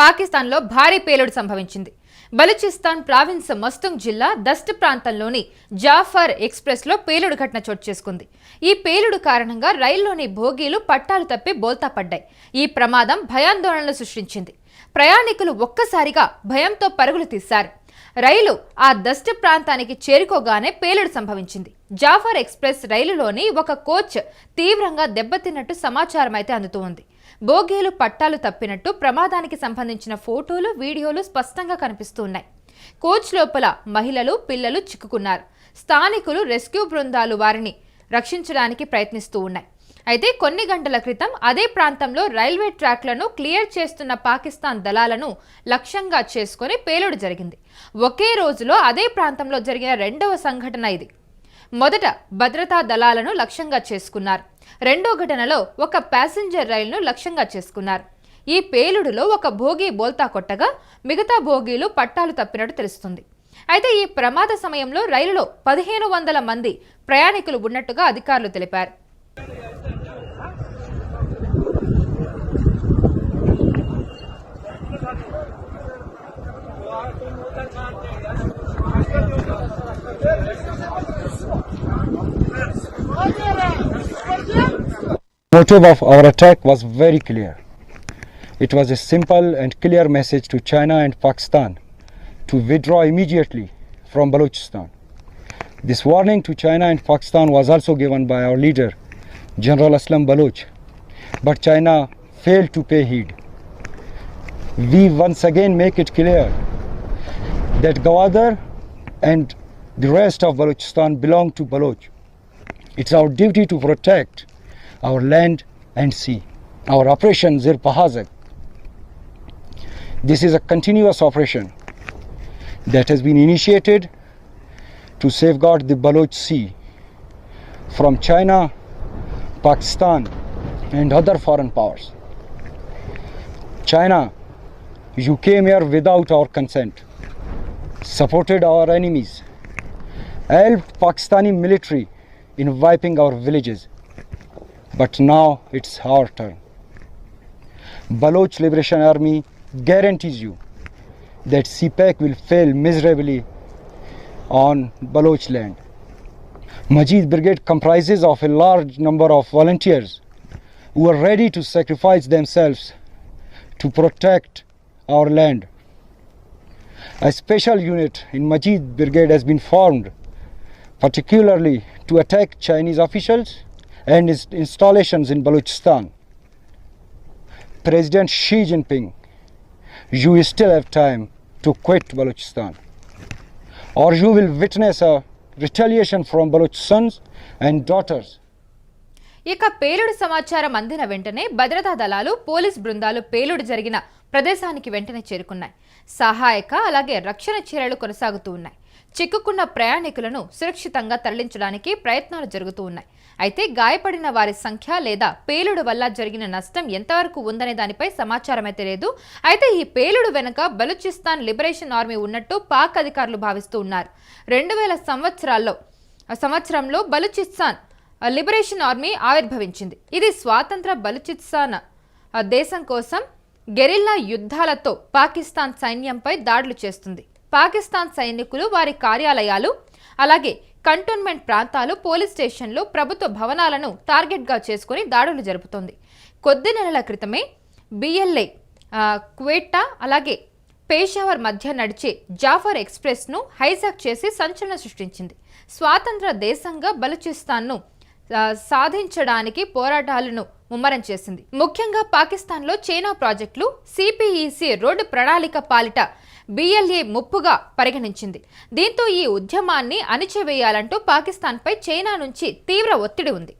పాకిస్తాన్లో భారీ పేలుడు సంభవించింది. బలూచిస్తాన్ ప్రావిన్స్ మస్తుంగ్ జిల్లా దస్ట్ ప్రాంతంలోని జాఫర్ ఎక్స్ప్రెస్లో పేలుడు ఘటన చోటు చేసుకుంది. ఈ పేలుడు కారణంగా రైల్లోని భోగీలు పట్టాలు తప్పి బోల్తా పడ్డాయి. ఈ ప్రమాదం భయాందోళనలు సృష్టించింది. ప్రయాణికులు ఒక్కసారిగా భయంతో పరుగులు తీశారు. రైలు ఆ దస్ట్ ప్రాంతానికి చేరుకోగానే పేలుడు సంభవించింది. జాఫర్ ఎక్స్ప్రెస్ రైలులోని ఒక కోచ్ తీవ్రంగా దెబ్బతిన్నట్టు సమాచారం అయితే అందుతూ ఉంది. బోగీలు పట్టాలు తప్పినట్టు ప్రమాదానికి సంబంధించిన ఫోటోలు వీడియోలు స్పష్టంగా కనిపిస్తున్నాయి. కోచ్ లోపల మహిళలు పిల్లలు చిక్కుకున్నారు. స్థానికులు రెస్క్యూ బృందాలు వారిని రక్షించడానికి ప్రయత్నిస్తూ ఉన్నాయి. అయితే కొన్ని గంటల క్రితం అదే ప్రాంతంలో రైల్వే ట్రాక్లను క్లియర్ చేస్తున్న పాకిస్తాన్ దళాలను లక్ష్యంగా చేసుకుని పేలుడు జరిగింది. ఒకే రోజులో అదే ప్రాంతంలో జరిగిన రెండవ సంఘటన ఇది. మొదట భద్రతా దళాలను లక్ష్యంగా చేసుకున్నారు. రెండో ఘటనలో ఒక ప్యాసింజర్ రైలును లక్ష్యంగా చేసుకున్నారు. ఈ పేలుడులో ఒక భోగి బోల్తా కొట్టగా మిగతా భోగీలు పట్టాలు తప్పినట్టు తెలుస్తుంది. అయితే ఈ ప్రమాద సమయంలో రైలులో పదిహేను వందల మంది ప్రయాణికులు ఉన్నట్టుగా అధికారులు తెలిపారు. Motive of our attack was very clear. It was a simple and clear message to China and Pakistan to withdraw immediately from Balochistan. This warning to China and Pakistan was also given by our leader, General Aslam Baloch, but China failed to pay heed. We once again make it clear that Gawadar and the rest of Balochistan belong to Baloch. It's our duty to protect our land and sea. Our operation Zir Pahazak. This is a continuous operation that has been initiated to safeguard the Baloch Sea from China, Pakistan, and other foreign powers. China, you came here without our consent, supported our enemies, helped Pakistani military in wiping our villages. But now it's our turn. Baloch Liberation Army guarantees you that CPAC will fail miserably on Baloch land. Majid Brigade comprises of a large number of volunteers who are ready to sacrifice themselves to protect our land. A special unit in Majid Brigade has been formed particularly to attack Chinese officials and his installations in Balochistan. President Xi Jinping, you still have time to quit Balochistan, or you will witness a retaliation from Baloch sons and daughters. ఇక పేలుడు సమాచారం అందిన వెంటనే భద్రతా దళాలు police బృందాలు పేలుడు జరిగిన ప్రదేశానికి వెంటనే చేరుకున్నాయి. సహాయక అలాగే రక్షణ చర్యలు కొనసాగుతూ ఉన్నాయి. చిక్కుకున్న ప్రయాణికులను సురక్షితంగా తరలించడానికి ప్రయత్నాలు జరుగుతూ ఉన్నాయి. అయితే గాయపడిన వారి సంఖ్య లేదా పేలుడు వల్ల జరిగిన నష్టం ఎంతవరకు ఉందనే దానిపై సమాచారం అయితే లేదు అయితే ఈ పేలుడు వెనుక బలూచిస్తాన్ లిబరేషన్ ఆర్మీ ఉన్నట్టు పాక్ అధికారులు భావిస్తూ ఉన్నారు. రెండు వేల సంవత్సరాల్లో సంవత్సరంలో బలూచిస్తాన్ లిబరేషన్ ఆర్మీ ఆవిర్భవించింది. ఇది స్వాతంత్ర బలూచిస్తాన్ దేశం కోసం గెరిల్లా యుద్ధాలతో పాకిస్తాన్ సైన్యంపై దాడులు చేస్తుంది. పాకిస్తాన్ సైనికులు వారి కార్యాలయాలు అలాగే కంటోన్మెంట్ ప్రాంతాలు పోలీస్ స్టేషన్లు ప్రభుత్వ భవనాలను టార్గెట్గా చేసుకుని దాడులు జరుపుతోంది. కొద్ది నెలల క్రితమే బిఎల్ఏ క్వేటా అలాగే పేషావర్ మధ్య నడిచే జాఫర్ ఎక్స్ప్రెస్ను హైజాక్ చేసి సంచలనం సృష్టించింది. స్వాతంత్ర దేశంగా బలూచిస్తాన్ను సాధించడానికి పోరాటాలను ముమ్మరం చేసింది. ముఖ్యంగా పాకిస్తాన్లో చైనా ప్రాజెక్టులు సిపిఈసి రోడ్డు ప్రణాళిక పాలిట బిఎల్ఏ ముప్పుగా పరిగణించింది. దీంతో ఈ ఉద్యమాన్ని అణిచివేయాలంటూ పాకిస్తాన్పై చైనా నుంచి తీవ్ర ఒత్తిడి ఉంది.